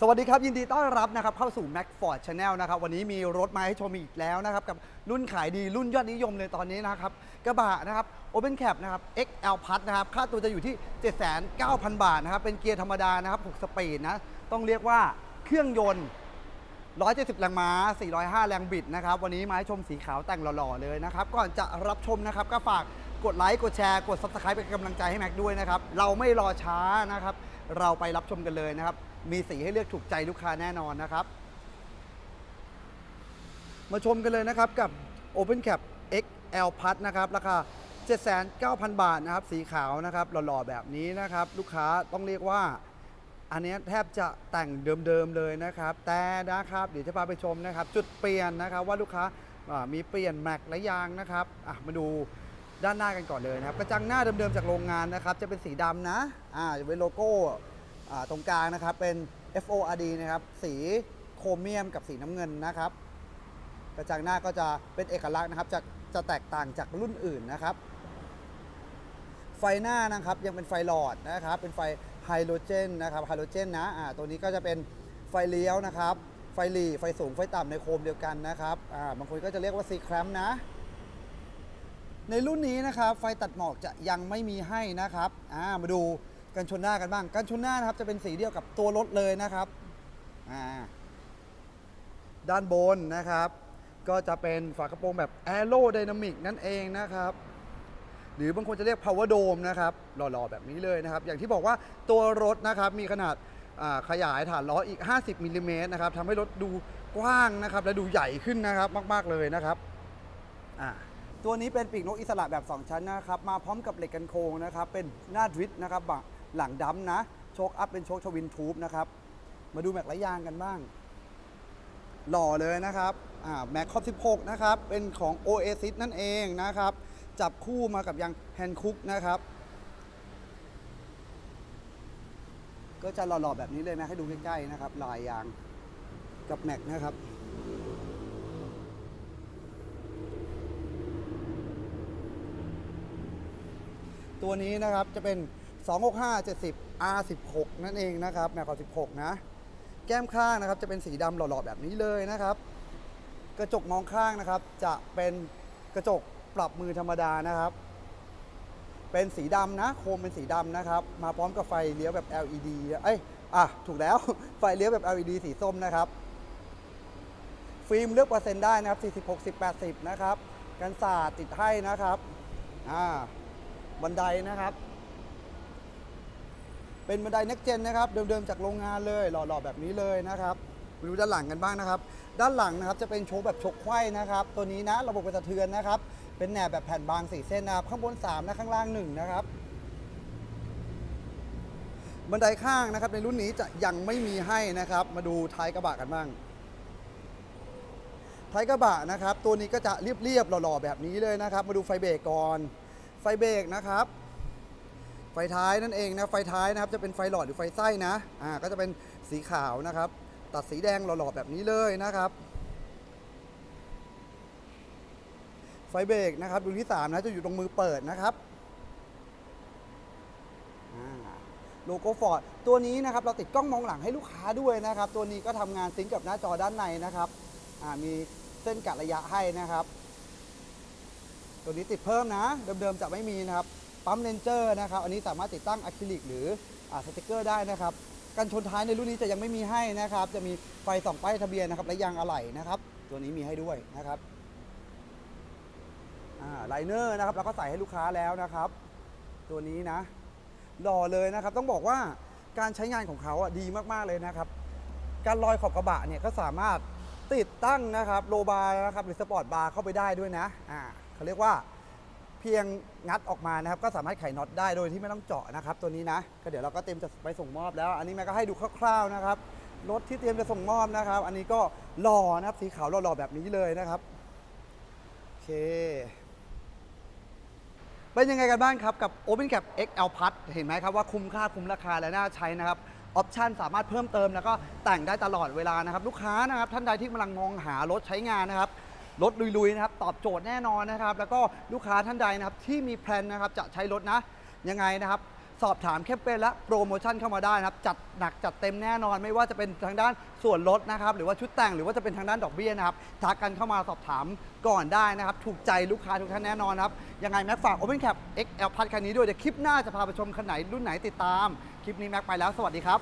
สวัสดีครับ ยินดีต้อนรับนะครับเข้าสู่ Mac Ford Channel นะครับวันนี้มีรถมาให้ชมอีกแล้วนะครับกับรุ่นขายดีรุ่นยอดนิยมเลยตอนนี้นะครับกระบะนะครับ Open Cap นะครับ XL Plus นะครับค่าตัวจะอยู่ที่ 79,000 บาทนะครับเป็นเกียร์ธรรมดานะครับ6สปีดนะต้องเรียกว่าเครื่องยนต์ 170 แรงม้า 405 แรงบิดนะครับวันนี้มาให้ชมสีขาวแต่งหล่อๆเลยนะครับก่อนจะรับชมนะครับก็ฝากกดไลค์กดแชร์กด Subscribe เป็นกำลังใจให้แม็กด้วยนะครับเราไม่รอช้านะครับเราไปรับชมกันเลยนะครับ มีสีให้เลือกถูกใจลูกค้าแน่นอนนะครับ มาชมกันเลยนะครับกับ Open Cap XL Plus นะครับราคา 79,000 บาทนะครับ สีขาวนะครับหล่อๆแบบนี้นะครับ ลูกค้าต้องเรียกว่า อันนี้แทบจะแต่งเดิมๆเลยนะครับ แต่นะครับเดี๋ยวจะพาไปชมนะครับ จุดเปลี่ยนนะครับว่าลูกค้ามีเปลี่ยนแม็กและยางนะครับมาดูด้านหน้ากันก่อนเลยนะครับ กระจังหน้าเดิมๆจากโรงงานนะครับ จะเป็นสีดำนะอ่าจะเป็นโลโก้ ตรงกลางนะครับเป็น FORD นะครับสีโครเมียมกับสีน้ำเงินนะครับกระจังหน้าก็จะเป็นเอกลักษณ์นะครับจะจะแตกต่างจากรุ่นอื่นนะครับ ไฟหน้านะครับยังเป็นไฟหลอดนะครับเป็นไฟไฮโดรเจนนะครับไฮโดรเจนนะอ่าตัวนี้ก็จะเป็นไฟเลี้ยวนะครับ ไฟหลีไฟสูงไฟต่ำในโคมเดียวกันนะครับอ่าบางคนก็จะเรียกว่าซีแครมนะ ในรุ่นนี้นะครับไฟตัดหมอกจะยังไม่มีให้นะครับอ่ามาดู กันชนหน้ากันบ้างกันชนหน้านะครับจะเป็นสีเดียวกับตัวรถเลยนะครับอ่าด้านบนนะครับ ก็จะเป็นฝากระโปรงแบบแอโร d y นามิกนั่นเองนะครับ หรือบางคนจะเรียก power dome นะครับหล่อๆแบบนี้เลยนะครับ อย่างที่บอกว่าตัวรถนะครับมีขนาดขยายฐานล้ออีก 50มิลลิเมตรนะครับทำให้รถดูกว้างนะครับ และดูใหญ่ขึ้นนะครับมาก ๆเลยนะครับตัวนี้เป็นปีกนกอิสระแบบ 2 ชั้นนะครับ มาพร้อมกับเหล็กกันโค้งนะครับ เป็นหน้าดริฟนะครับบะ หลังดัมนะ โชคอัพเป็นโชคชวินทูบนะครับ มาดูแม็กและยางกันบ้าง หล่อเลยนะครับแม็กครอบ 16 นะครับ เป็นของ Oasis นั่นเองนะครับ จับคู่มากับยางแฮนคุกนะครับ ก็จะหล่อๆแบบนี้เลยนะ ให้ดูใกล้ๆนะครับ ลายยางกับแม็กนะครับตัวนี้นะครับจะเป็น 265 70 R16 นั่นเองนะครับแม็กขอ16 นะ แก้มข้างนะครับจะเป็นสีดำหล่อๆแบบนี้เลยนะครับ กระจกมองข้างนะครับ จะเป็นกระจกปรับมือธรรมดานะครับ เป็นสีดำนะ โคมเป็นสีดำนะครับ มาพร้อมกับไฟเลี้ยวแบบ LED เอ้ยอะถูกแล้วไฟเลี้ยวแบบ LED สีส้มนะครับฟิล์มเลือกเปอร์เซ็นต์ได้นะครับ40 60 80 นะครับ กันสาดติดให้นะครับ อ่า บันไดนะครับ เป็นบันได next gen นะครับเดิมๆจากโรงงานเลยหล่อๆแบบนี้เลยนะครับมาดูด้านหลังกันบ้างนะครับ ด้านหลังนะครับจะเป็นโชคแบบชกไขว้นะครับ ตัวนี้นะระบบกระสะเทือนนะครับ เป็นแหนบแบบแผ่นบางสี่เส้นนะครับข้างบน3นะข้างล่าง1นะครับบันไดข้างนะครับในรุ่นนี้จะยังไม่มีให้นะครับ มาดูท้ายกระบะกันบ้างท้ายกระบะนะครับ ตัวนี้ก็จะเรียบๆหล่อๆแบบนี้เลยนะครับ มาดูไฟเบรกก่อนไฟเบรกนะครับ ไฟท้ายนั่นเองนะไฟท้ายนะครับจะเป็นไฟหลอดหรือไฟไส้นะอ่าก็จะเป็นสีขาวนะครับ ตัดสีแดงหล่อๆแบบนี้เลยนะครับ ไฟเบรกนะครับดูที่3นะจะอยู่ตรงมือเปิดนะครับอ่าโลโก้ฟอร์ดตัวนี้นะครับเราติดกล้องมองหลังให้ลูกค้าด้วยนะครับ ตัวนี้ก็ทำงานซิงก์กับหน้าจอด้านในนะครับอ่ามีเส้นกะระยะให้นะครับ ตัวนี้ติดเพิ่มนะ เดิมๆจะไม่มีนะครับ ปั๊มเลนเจอร์นะครับ อันนี้สามารถติดตั้งอะคริลิกหรืออสติกเกอร์ได้นะครับ กันชนท้ายในรุ่นนี้จะยังไม่มีให้นะครับ จะมีไฟส่องป้ายทะเบียนนะครับ และยางอะไหล่นะครับ ตัวนี้มีให้ด้วยนะครับไลเนอร์นะครับเราก็ใส่ให้ลูกค้าแล้วนะครับ ตัวนี้นะหล่อเลยนะครับ ต้องบอกว่าการใช้งานของเขาอะดีมากๆเลยนะครับ การลอยขอบกระบะเนี่ยก็สามารถติดตั้งนะครับโลบาร์นะครับหรือสปอร์ตบาร์เข้าไปได้ด้วยนะอ่าเขาเรียกว่า เพียงงัดออกมานะครับ ก็สามารถไขน็อตได้โดยที่ไม่ต้องเจาะนะครับ ตัวนี้นะก็เดี๋ยวเราก็เตรียมจะไปส่งมอบแล้ว อันนี้แม่ก็ให้ดูคร่าวๆนะครับรถที่เตรียมจะส่งมอบนะครับ อันนี้ก็หล่อนะครับสีขาวหล่อๆแบบนี้เลยนะครับโอเคเป็นยังไงกันบ้างครับ กับ Open Cap XL Plus เห็นไหมครับว่าคุ้มค่าคุ้มราคาและน่าใช้นะครับออปชันสามารถเพิ่มเติมแล้วก็แต่งได้ตลอดเวลานะครับ ลูกค้านะครับท่านใดที่กำลังมองหารถใช้งานนะครับ รถลุยๆนะครับตอบโจทย์แน่นอนนะครับ แล้วก็ลูกค้าท่านใดนะครับที่มีแพลนนะครับจะใช้รถนะยังไงนะครับ สอบถามแคมเปญและโปรโมชั่นเข้ามาได้นะครับ จัดหนักจัดเต็มแน่นอน ไม่ว่าจะเป็นทางด้านส่วนลดนะครับ หรือว่าชุดแต่งหรือว่าจะเป็นทางด้านดอกเบี้ยนะครับทักกันเข้ามาสอบถามก่อนได้นะครับ ถูกใจลูกค้าทุกท่านแน่นอนครับ ยังไงแม็กฝาก Open Cap XL Plus คันนี้ด้วยเดี๋ยวคลิปหน้าจะพาไปชมคันไหนรุ่นไหนติดตาม คลิปนี้แม็กไปแล้วสวัสดีครับ